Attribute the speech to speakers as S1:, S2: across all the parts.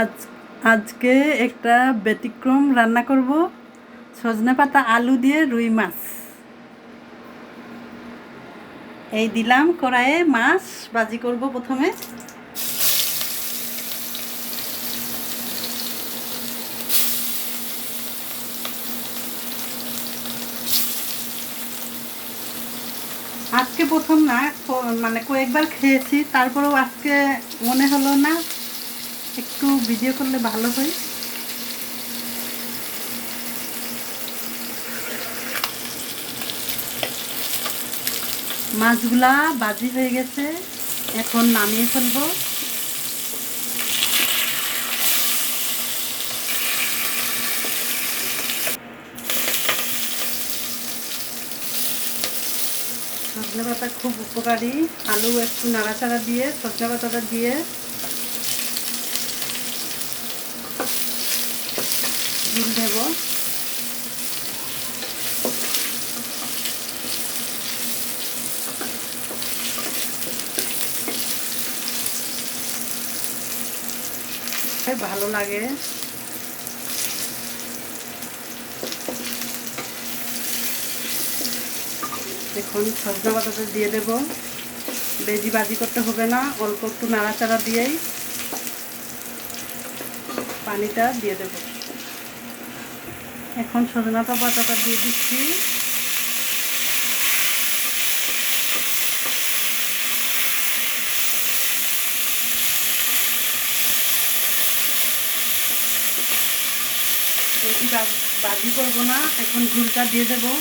S1: আজ, আজকে একটা ব্যতিক্রম রান্না করব। সজনে পাতা আলু দিয়ে রুই মাছ। এই দিলাম কড়াইয়ে মাছ ভাজি করব প্রথমে। আজকে প্রথম না মানে কয়েকবার খেয়েছি, তারপরেও আজকে মনে হলো না একটু ভিডিও করলে ভালো হয়। মাছগুলা বাজি হয়ে গেছে, এখন নামিয়ে ফেলব। সজনে পাতা খুব উপকারী। আলু একটু নাড়াচাড়া দিয়ে, সজনে পাতাটা দিয়ে ঝুল দেব। ভালো লাগে। দেখুন, সজনা পাতাটা দিয়ে দেব। বেজি বাজি করতে হবে না, অল্প একটু নাড়াচাড়া দিয়েই পানিটা দিয়ে দেব। এখন সজনা পাতাটা দিয়ে দিচ্ছি। বেশি বাজি করব না, এখন ঝুলটা দিয়ে দেবো।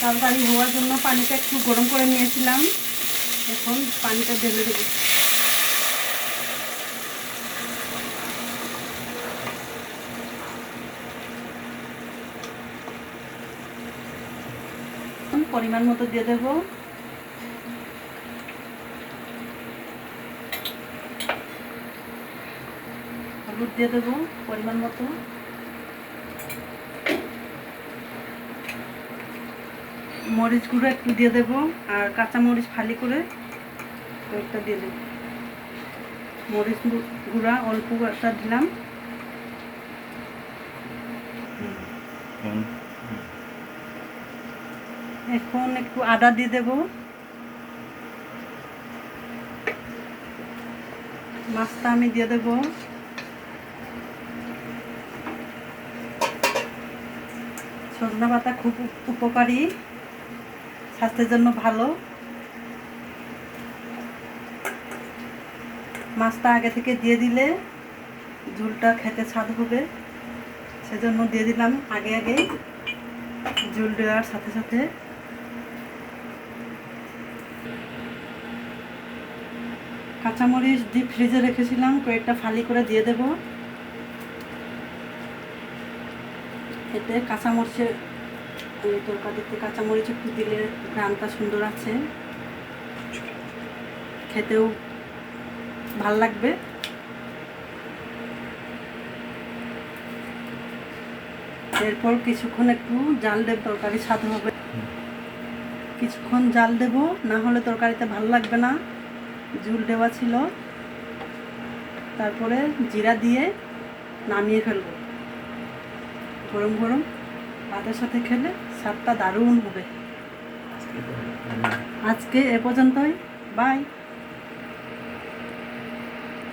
S1: তাড়াতাড়ি হওয়ার জন্য পানিটা একটু গরম করে নিয়েছিলাম, এখন পানিটা ঢেলে দেবো। পরিমাণ মতো দিয়ে দেবো। হলুদ দিয়ে দেবো পরিমাণ মতো। মরিচ গুঁড়ো একটু দিয়ে দেবো আর কাঁচা মরিচ ফালি করে কয়েকটা দিয়ে দেবো। মরিচ গুঁড়া অল্প একটা দিলাম। এখন একটু আদা দিয়ে দেবো। মাছটা আমি দিয়ে দেবো। সজনা পাতা খুব উপকারী, স্বাস্থ্যের জন্য ভালো। মাছটা আগে থেকে দিয়ে দিলে ঝুলটা খেতে স্বাদ হবে। সেজন্য দিয়ে দিলাম আগে আগে ঝুল দেওয়ার সাথে সাথে। কাঁচামরিচ ডিপ ফ্রিজে রেখেছিলাম, কয়েকটা ফালি করে দিয়ে দেব। এতে কাঁচামরিচের তরকারিতে কাঁচামরিচ একটু দিলে গ্রামটা সুন্দর আছে। খেতেও ভালো লাগবে। এরপর কিছুক্ষণ একটু জাল দেব তরকারি স্বাদ হবে। কিছুক্ষণ জাল দেব, না হলে তরকারিতে ভালো লাগবে না। ঝুল দেওয়া ছিল। তারপরে জিরা দিয়ে নামিয়ে ফেলব। গরম গরম ভাতের সাথে খেলে স্বাদটা দারুণ হবে। আজকে এ পর্যন্তই। বাই।